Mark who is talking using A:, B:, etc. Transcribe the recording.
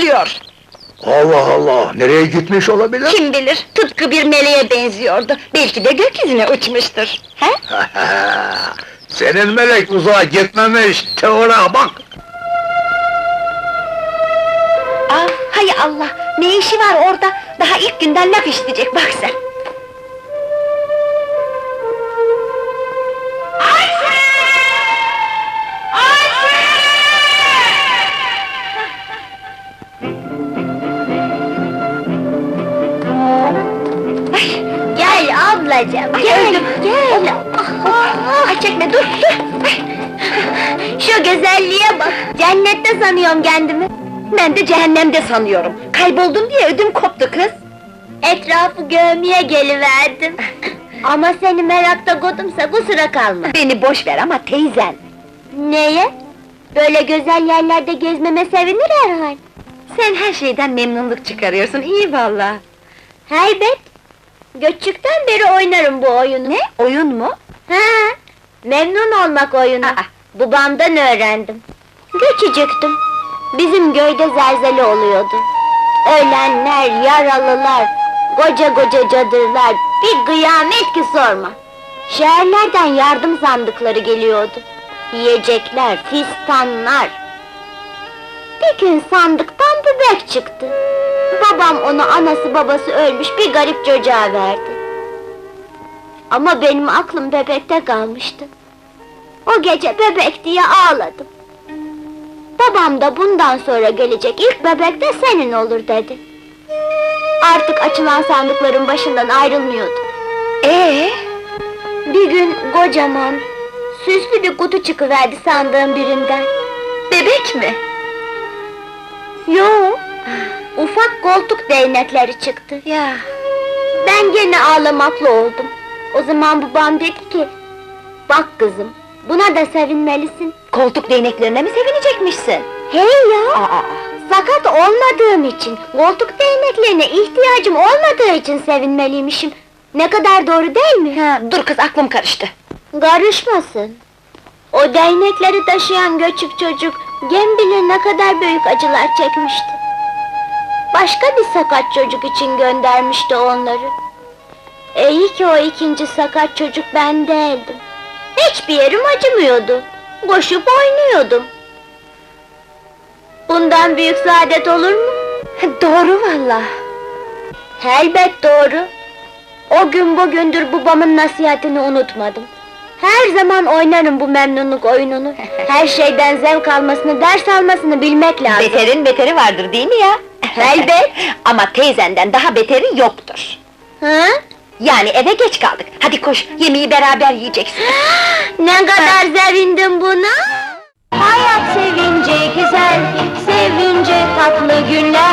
A: bekliyor.
B: Allah Allah, nereye gitmiş olabilir?
A: Kim bilir, tıpkı bir meleğe benziyordu. Belki de gökyüzüne uçmuştur. He?
B: Senin melek uzağa gitmemiş, teora bak!
A: Aa, hay Allah, ne işi var orada? Daha ilk günden laf işitecek, bak sen.
C: ablacığım,
A: Ay,
C: gel,
A: öldüm.
C: gel.
A: Ay çekme, dur, dur!
C: Şu güzelliğe bak, cennette sanıyorum kendimi.
A: Ben de cehennemde sanıyorum. Kayboldun diye ödüm koptu kız.
C: Etrafı görmeye geliverdim. Ama seni merakta kodumsa kusura kalma.
A: Beni boş ver ama teyzen.
C: Neye? Böyle güzel yerlerde gezmeme sevinir herhal.
A: Sen her şeyden memnunluk çıkarıyorsun, iyi valla.
C: Haybet! Göçükten beri oynarım bu oyunu.
A: Ne, oyun mu?
C: Ha, memnun olmak oyunu.
A: Aa.
C: Babamdan öğrendim. Küçücüktüm. Bizim köyde zelzele oluyordu. Ölenler, yaralılar, koca koca cadırlar, bir kıyamet ki sorma. Şehirlerden yardım sandıkları geliyordu. Yiyecekler, fistanlar. Bir gün sandıktan bebek çıktı. Babam onu anası babası ölmüş bir garip çocuğa verdi. Ama benim aklım bebekte kalmıştı. O gece bebek diye ağladım. Babam da bundan sonra gelecek ilk bebek de senin olur dedi. Artık açılan sandıkların başından ayrılmıyordu.
A: Ee,
C: Bir gün kocaman, süslü bir kutu çıkıverdi sandığın birinden.
A: bebek mi?
C: Yo, koltuk değnekleri çıktı.
A: Ya,
C: Ben gene ağlamaklı oldum. O zaman babam dedi ki, bak kızım, buna da sevinmelisin.
A: koltuk değneklerine mi sevinecekmişsin?
C: Hey ya!
A: Aa,
C: Sakat olmadığım için, koltuk değneklerine ihtiyacım olmadığı için sevinmeliymişim. Ne kadar doğru değil mi?
A: ha, dur kız aklım karıştı.
C: Karışmasın. O değnekleri taşıyan göçük çocuk, kim bilir ne kadar büyük acılar çekmişti. Başka bir sakat çocuk için göndermişti onları. İyi ki o ikinci sakat çocuk ben değildim. Hiçbir yerim acımıyordu. Koşup oynuyordum. Bundan büyük saadet olur mu?
A: Doğru valla.
C: Elbet doğru. O gün bugündür babamın nasihatini unutmadım. Her zaman oynarım bu memnunluk oyununu. Her şeyden zevk almasını, ders almasını bilmek lazım.
A: Beterin beteri vardır değil mi ya?
C: Elbet.
A: Ama teyzenden daha beteri yoktur.
C: Ha?
A: Yani eve geç kaldık. Hadi koş, yemeği beraber yiyeceksin.
C: Ne kadar sevindim buna. Hayat sevince güzel, sevince tatlı günler.